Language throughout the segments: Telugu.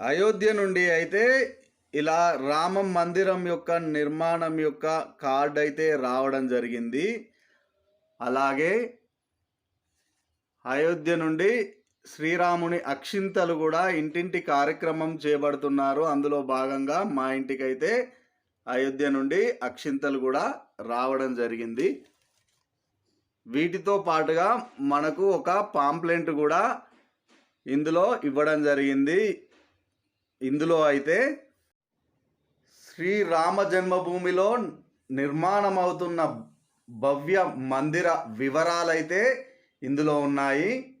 అయోధ్య నుండి అయితే ఇలా రామ మందిరం యొక్క నిర్మాణం యొక్క కార్డ్ అయితే రావడం జరిగింది. అలాగే అయోధ్య నుండి శ్రీరాముని అక్షింతలు కూడా ఇంటింటి కార్యక్రమం చేపడుతున్నారు. అందులో భాగంగా మా ఇంటికైతే అయోధ్య నుండి అక్షింతలు కూడా రావడం జరిగింది. వీటితో పాటుగా మనకు ఒక పాంప్లెంట్ కూడా ఇందులో ఇవ్వడం జరిగింది. ఇందులో అయితే శ్రీరామ జన్మభూమిలో నిర్మాణం అవుతున్న భవ్య మందిర వివరాలైతే ఇందులో ఉన్నాయి.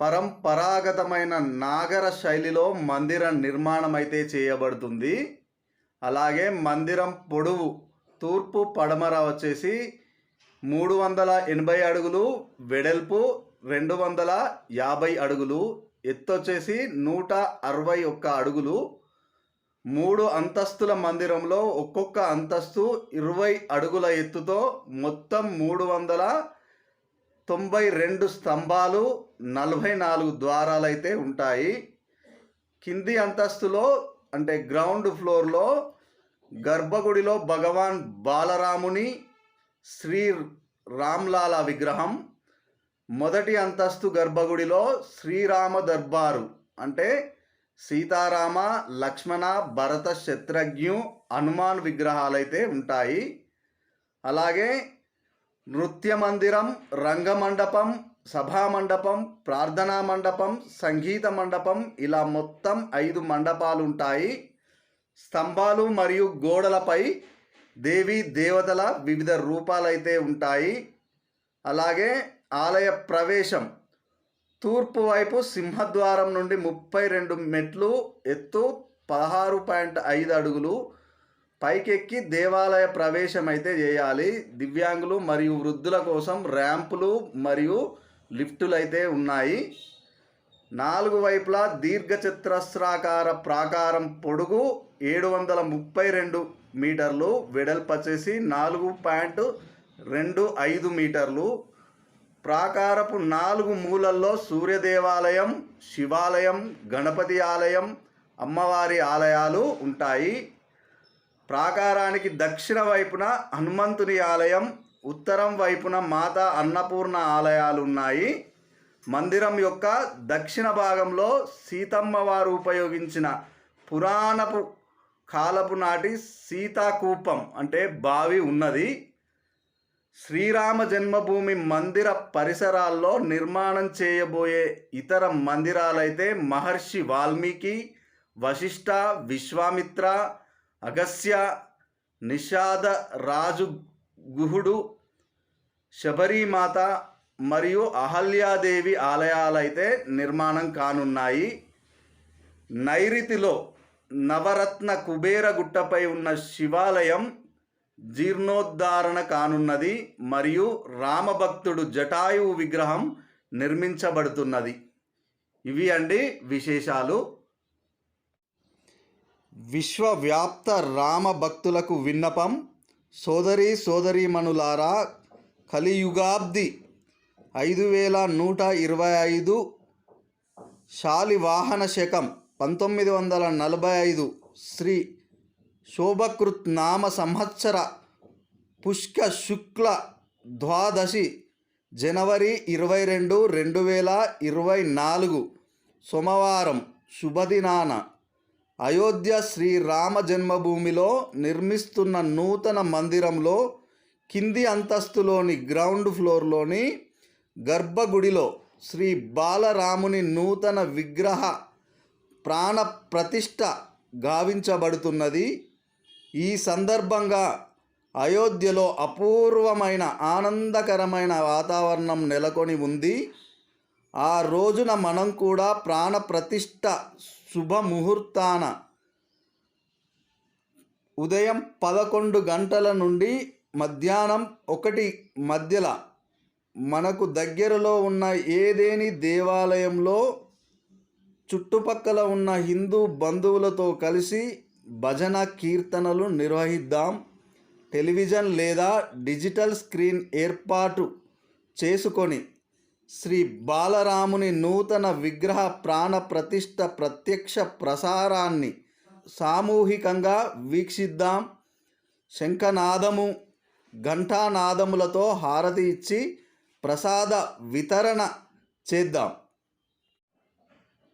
పరంపరాగతమైన నాగర శైలిలో మందిర నిర్మాణం అయితే చేయబడుతుంది. అలాగే మందిరం పొడవు తూర్పు పడమర వచ్చేసి మూడు వందల ఎనభై అడుగులు వెడల్పు రెండు వందల యాభై అడుగులు ఎత్తు వచ్చేసి నూట అరవై ఒక్క అడుగులు మూడు అంతస్తుల మందిరంలో ఒక్కొక్క అంతస్తు ఇరవై అడుగుల ఎత్తుతో మొత్తం మూడు వందల తొంభై రెండు స్తంభాలు నలభై నాలుగు ద్వారాలు అయితే ఉంటాయి. కింది అంతస్తులో అంటే గ్రౌండ్ ఫ్లోర్లో గర్భగుడిలో భగవాన్ బాలరాముని శ్రీ రామ్లాల విగ్రహం మొదటి అంతస్తు గర్భగుడిలో శ్రీరామ దర్బారు అంటే సీతారామ లక్ష్మణ భరత శత్రుఘ్ను హనుమాన్ విగ్రహాలైతే ఉంటాయి. అలాగే నృత్య మందిరం రంగమండపం సభా మండపం ప్రార్థనా మండపం సంగీత మండపం ఇలా మొత్తం ఐదు మండపాలు ఉంటాయి. స్తంభాలు మరియు గోడలపై దేవి దేవతల వివిధ రూపాలైతే ఉంటాయి. అలాగే ఆలయ ప్రవేశం. తూర్పు వైపు సింహద్వారం నుండి ముప్పై రెండు మెట్లు ఎత్తు పదహారు పాయింట్ ఐదు అడుగులు. పైకెక్కి దేవాలయ ప్రవేశం అయితే చేయాలి. దివ్యాంగులు మరియు వృద్ధుల కోసం ర్యాంపులు మరియు లిఫ్టులు అయితే ఉన్నాయి. నాలుగు వైపులా దీర్ఘచతురస్రాకార ప్రాకారం పొడుగు ఏడు వందల ముప్పై రెండు మీటర్లు వెడల్పు వచ్చేసి నాలుగు పాయింట్ రెండు ఐదు మీటర్లు. ప్రాకారపు నాలుగు మూలల్లో సూర్యదేవాలయం శివాలయం గణపతి ఆలయం అమ్మవారి ఆలయాలు ఉంటాయి. ప్రాకారానికి దక్షిణ వైపున హనుమంతుని ఆలయం ఉత్తరం వైపున మాతా అన్నపూర్ణ ఆలయాలు ఉన్నాయి. మందిరం యొక్క దక్షిణ భాగంలో సీతమ్మ వారు ఉపయోగించిన పురాణపు కాలపు నాటి సీతాకూపం అంటే బావి ఉన్నది. శ్రీరామ జన్మభూమి మందిర పరిసరాల్లో నిర్మాణం చేయబోయే ఇతర మందిరాలైతే మహర్షి వాల్మీకి వశిష్ఠ విశ్వామిత్ర అగస్య నిషాద రాజు గుహుడు శబరిమాత మరియు అహల్యాదేవి ఆలయాలైతే నిర్మాణం కానున్నాయి. నైరుతిలో నవరత్న కుబేర గుట్టపై ఉన్న శివాలయం జీర్ణోద్ధారణ కానున్నది మరియు రామభక్తుడు జటాయువు విగ్రహం నిర్మించబడుతున్నది. ఇవి అండి విశేషాలు. విశ్వవ్యాప్త రామ భక్తులకు విన్నపం. సోదరి సోదరీమణులారా కలియుగాబ్ది ఐదు వేల నూట ఇరవై ఐదు శాలివాహన శకం పంతొమ్మిది వందల నలభై ఐదు శ్రీ శోభకృత్ నామ సంవత్సర పుష్క శుక్ల ద్వాదశి జనవరి ఇరవై రెండు రెండు వేల ఇరవై నాలుగు సోమవారం శుభదినాన అయోధ్య శ్రీరామ జన్మభూమిలో నిర్మిస్తున్న నూతన మందిరంలో కింది అంతస్తులోని గ్రౌండ్ ఫ్లోర్లోని గర్భగుడిలో శ్రీ బాలరాముని నూతన విగ్రహ ప్రాణ ప్రతిష్ట గావించబడుతున్నది. ఈ సందర్భంగా అయోధ్యలో అపూర్వమైన ఆనందకరమైన వాతావరణం నెలకొని ఉంది. ఆ రోజున మనం కూడా ప్రాణ ప్రతిష్ఠ శుభముహూర్తాన ఉదయం పదకొండు గంటల నుండి మధ్యాహ్నం ఒకటి మధ్యలో మనకు దగ్గరలో ఉన్న ఏదేని దేవాలయంలో చుట్టుపక్కల ఉన్న హిందూ బంధువులతో కలిసి భజన కీర్తనలు నిర్వహిద్దాం. టెలివిజన్ లేదా డిజిటల్ స్క్రీన్ ఏర్పాటు చేసుకొని శ్రీ బాలరాముని నూతన విగ్రహ ప్రాణ ప్రతిష్ట ప్రత్యక్ష ప్రసారాన్ని సామూహికంగా వీక్షిద్దాం. శంఖనాదము ఘంటానాదములతో హారతి ఇచ్చి ప్రసాద వితరణ చేద్దాం.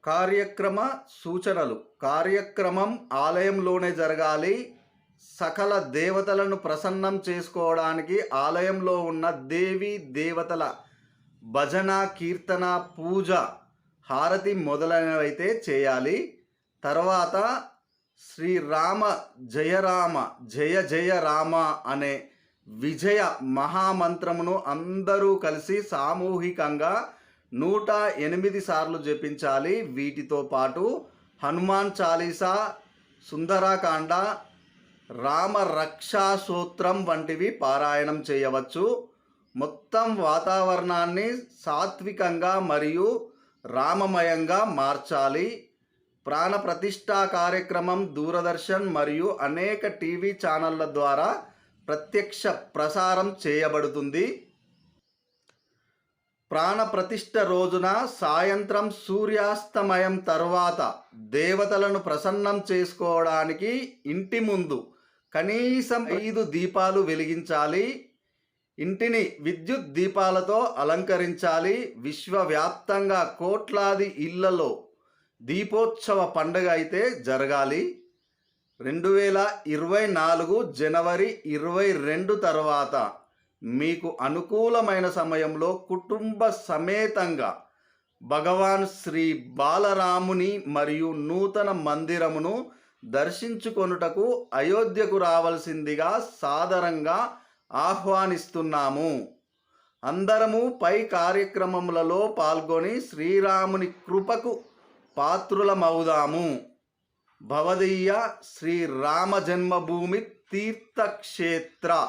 కార్యక్రమ సూచనలు. కార్యక్రమం ఆలయంలోనే జరగాలి. సకల దేవతలను ప్రసన్నం చేసుకోవడానికి ఆలయంలో ఉన్న దేవి దేవతల భజన కీర్తన పూజ హారతి మొదలైనవైతే చేయాలి. తర్వాత శ్రీరామ జయరామ జయ జయ రామ అనే విజయ మహామంత్రమును అందరూ కలిసి సామూహికంగా నూట ఎనిమిది సార్లు జపించాలి. వీటితో పాటు హనుమాన్ చాలీసా సుందరాకాండ రామ రక్షా సూత్రం వంటివి పారాయణం చేయవచ్చు. మొత్తం వాతావరణాన్ని సాత్వికంగా మరియు రామమయంగా మార్చాలి. ప్రాణప్రతిష్ఠా కార్యక్రమం దూరదర్శన్ మరియు అనేక టీవీ ఛానళ్ళ ద్వారా ప్రత్యక్ష ప్రసారం చేయబడుతుంది. ప్రాణప్రతిష్ఠ రోజున సాయంత్రం సూర్యాస్తమయం తర్వాత దేవతలను ప్రసన్నం చేసుకోవడానికి ఇంటి ముందు కనీసం ఐదు దీపాలు వెలిగించాలి. ఇంటిని విద్యుత్ దీపాలతో అలంకరించాలి. విశ్వవ్యాప్తంగా కోట్లాది ఇళ్ళలో దీపోత్సవ పండుగ అయితే జరగాలి. రెండు వేల ఇరవై నాలుగు జనవరి ఇరవై రెండు తర్వాత మీకు అనుకూలమైన సమయంలో కుటుంబ సమేతంగా భగవాన్ శ్రీ బాలరాముని మరియు నూతన మందిరమును దర్శించుకొనుటకు అయోధ్యకు రావలసిందిగా సాదరంగా ఆహ్వానిస్తున్నాము. అందరము పై కార్యక్రమములలో పాల్గొని శ్రీరాముని కృపకు పాత్రులమవుదాము. భవదీయ శ్రీరామ జన్మభూమి తీర్థక్షేత్ర.